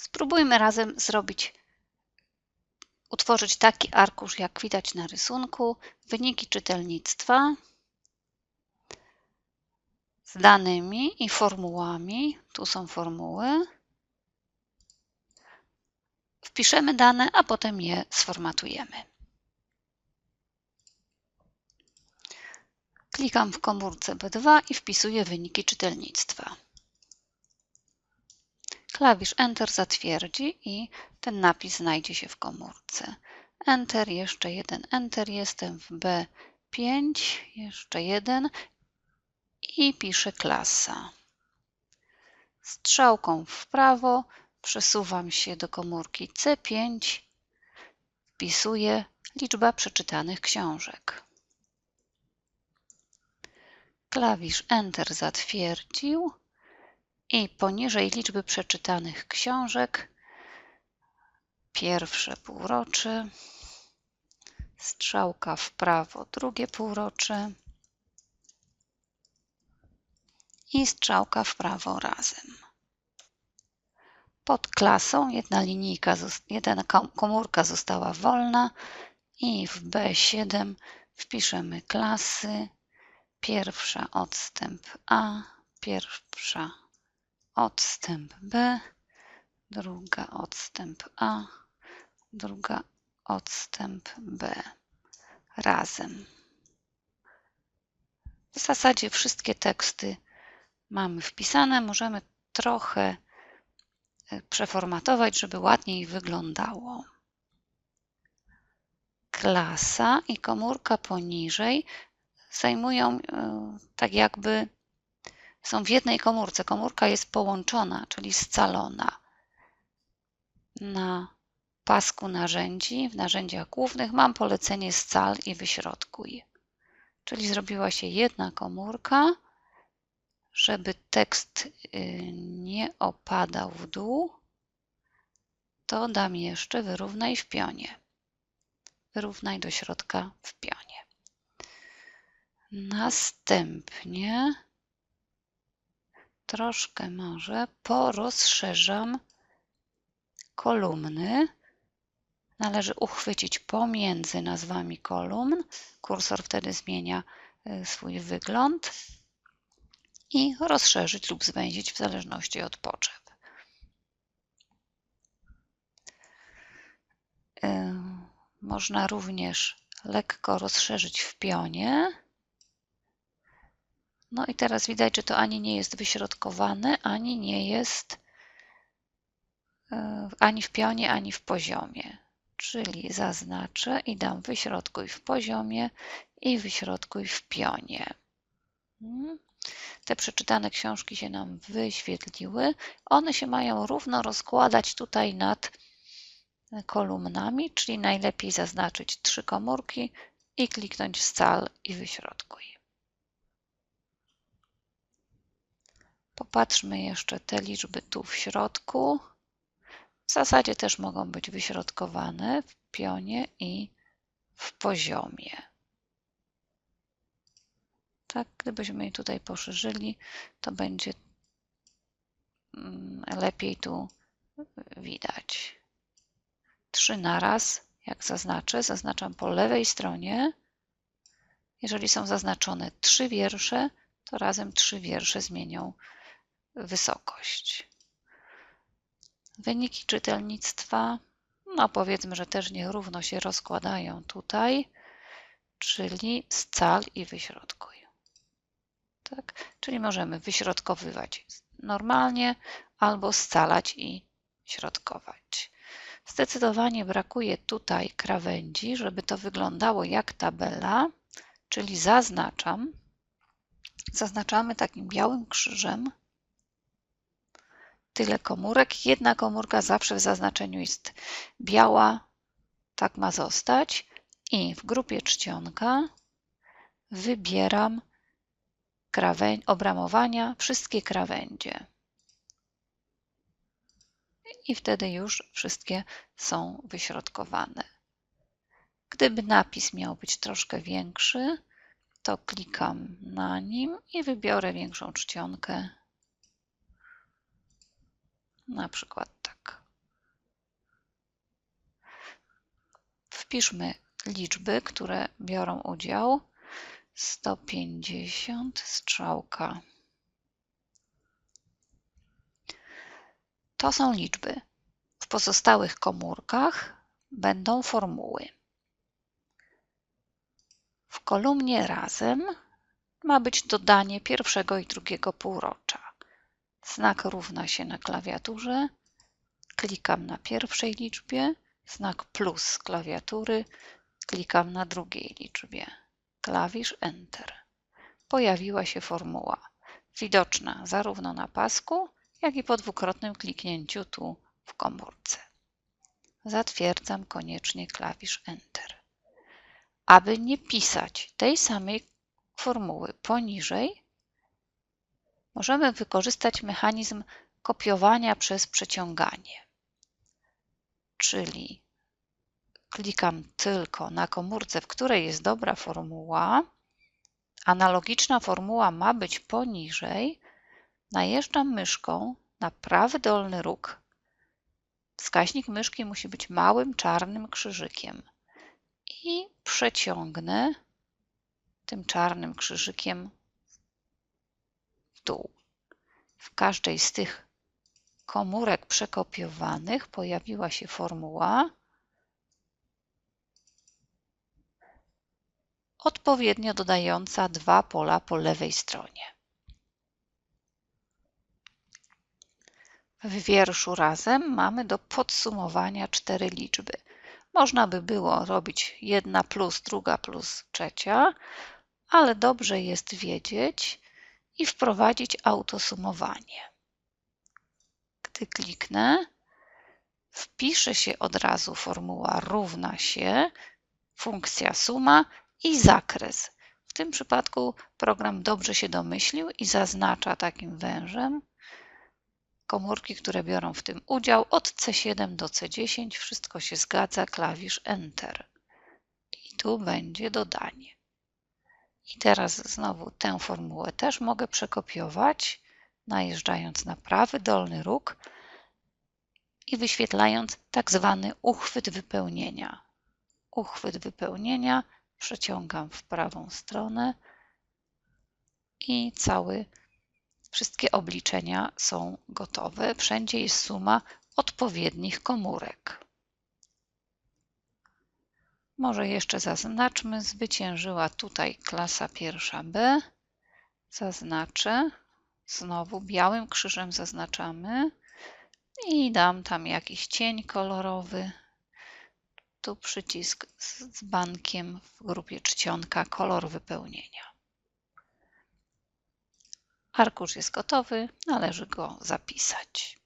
Spróbujmy razem zrobić, utworzyć taki arkusz, jak widać na rysunku. Wyniki czytelnictwa z danymi i formułami. Tu są formuły. Wpiszemy dane, a potem je sformatujemy. Klikam w komórce B2 i wpisuję wyniki czytelnictwa. Klawisz Enter zatwierdzi i ten napis znajdzie się w komórce. Enter, jeszcze jeden Enter, jestem w B5, jeszcze jeden i piszę klasa. Strzałką w prawo przesuwam się do komórki C5, wpisuję liczba przeczytanych książek. Klawisz Enter zatwierdził i poniżej liczby przeczytanych książek. Pierwsze półrocze, strzałka w prawo drugie półrocze. I strzałka w prawo razem. Pod klasą jedna linijka, jedna komórka została wolna. I w B7 wpiszemy klasy. Pierwsza odstęp A, pierwsza odstęp B, druga odstęp A, druga odstęp B razem. W zasadzie wszystkie teksty mamy wpisane. Możemy trochę e, przeformatować, żeby ładniej wyglądało. Klasa i komórka poniżej zajmują e, tak jakby są w jednej komórce. Komórka jest połączona, czyli scalona. Na pasku narzędzi, w narzędziach głównych mam polecenie scal i wyśrodkuj. Czyli zrobiła się jedna komórka. Żeby tekst y, nie opadał w dół, to dam jeszcze wyrównaj w pionie. Wyrównaj do środka w pionie. Następnie troszkę może porozszerzam kolumny. Należy uchwycić pomiędzy nazwami kolumn. Kursor wtedy zmienia y, swój wygląd i rozszerzyć lub zwęzić w zależności od potrzeb. Y, można również lekko rozszerzyć w pionie no i teraz widać, że to ani nie jest wyśrodkowane, ani nie jest e, ani w pionie, ani w poziomie. Czyli zaznaczę i dam wyśrodkuj w poziomie i wyśrodkuj w pionie. Hmm. Te przeczytane książki się nam wyświetliły. One się mają równo rozkładać tutaj nad kolumnami, czyli najlepiej zaznaczyć trzy komórki i kliknąć scal i wyśrodkuj. Popatrzmy jeszcze te liczby tu w środku. W zasadzie też mogą być wyśrodkowane w pionie i w poziomie. Tak, gdybyśmy je tutaj poszerzyli, to będzie mm, lepiej tu widać. Trzy naraz, jak zaznaczę, zaznaczam po lewej stronie. Jeżeli są zaznaczone trzy wiersze, to razem trzy wiersze zmienią wysokość. Wyniki czytelnictwa, no powiedzmy, że też nierówno się rozkładają tutaj, czyli scal i wyśrodkuj. Tak? Czyli możemy wyśrodkowywać normalnie albo scalać i środkować. Zdecydowanie brakuje tutaj krawędzi, żeby to wyglądało jak tabela, czyli zaznaczam. Zaznaczamy takim białym krzyżem tyle komórek. Jedna komórka zawsze w zaznaczeniu jest biała, tak ma zostać. I w grupie czcionka wybieram krawędź, obramowania, wszystkie krawędzie. I wtedy już wszystkie są wyśrodkowane. Gdyby napis miał być troszkę większy, to klikam na nim i wybiorę większą czcionkę na przykład tak. Wpiszmy liczby, które biorą udział. 150 strzałka. To są liczby. W pozostałych komórkach będą formuły. W kolumnie razem ma być dodanie pierwszego i drugiego półrocza. Znak równa się na klawiaturze. Klikam na pierwszej liczbie, znak plus klawiatury, klikam na drugiej liczbie. Klawisz Enter. Pojawiła się formuła, widoczna zarówno na pasku, jak i po dwukrotnym kliknięciu tu w komórce. Zatwierdzam koniecznie klawisz Enter. Aby nie pisać tej samej formuły poniżej, możemy wykorzystać mechanizm kopiowania przez przeciąganie. Czyli klikam tylko na komórce, w której jest dobra formuła, analogiczna formuła ma być poniżej, najeżdżam myszką na prawy dolny róg. Wskaźnik myszki musi być małym czarnym krzyżykiem i przeciągnę tym czarnym krzyżykiem dół. W każdej z tych komórek przekopiowanych pojawiła się formuła odpowiednio dodająca dwa pola po lewej stronie. W wierszu razem mamy do podsumowania cztery liczby. Można by było robić jedna plus, druga plus trzecia, ale dobrze jest wiedzieć i wprowadzić autosumowanie. Gdy kliknę, wpisze się od razu formuła równa się, funkcja suma i zakres. W tym przypadku program dobrze się domyślił i zaznacza takim wężem komórki, które biorą w tym udział od C7 do C10. Wszystko się zgadza, klawisz Enter. I tu będzie dodanie. I teraz znowu tę formułę też mogę przekopiować, najeżdżając na prawy dolny róg i wyświetlając tak zwany uchwyt wypełnienia. Uchwyt wypełnienia przeciągam w prawą stronę i cały, wszystkie obliczenia są gotowe. Wszędzie jest suma odpowiednich komórek. Może jeszcze zaznaczmy, zwyciężyła tutaj klasa pierwsza B. Zaznaczę, znowu białym krzyżem zaznaczamy i dam tam jakiś cień kolorowy. Tu przycisk z bankiem w grupie czcionka kolor wypełnienia. Arkusz jest gotowy, należy go zapisać.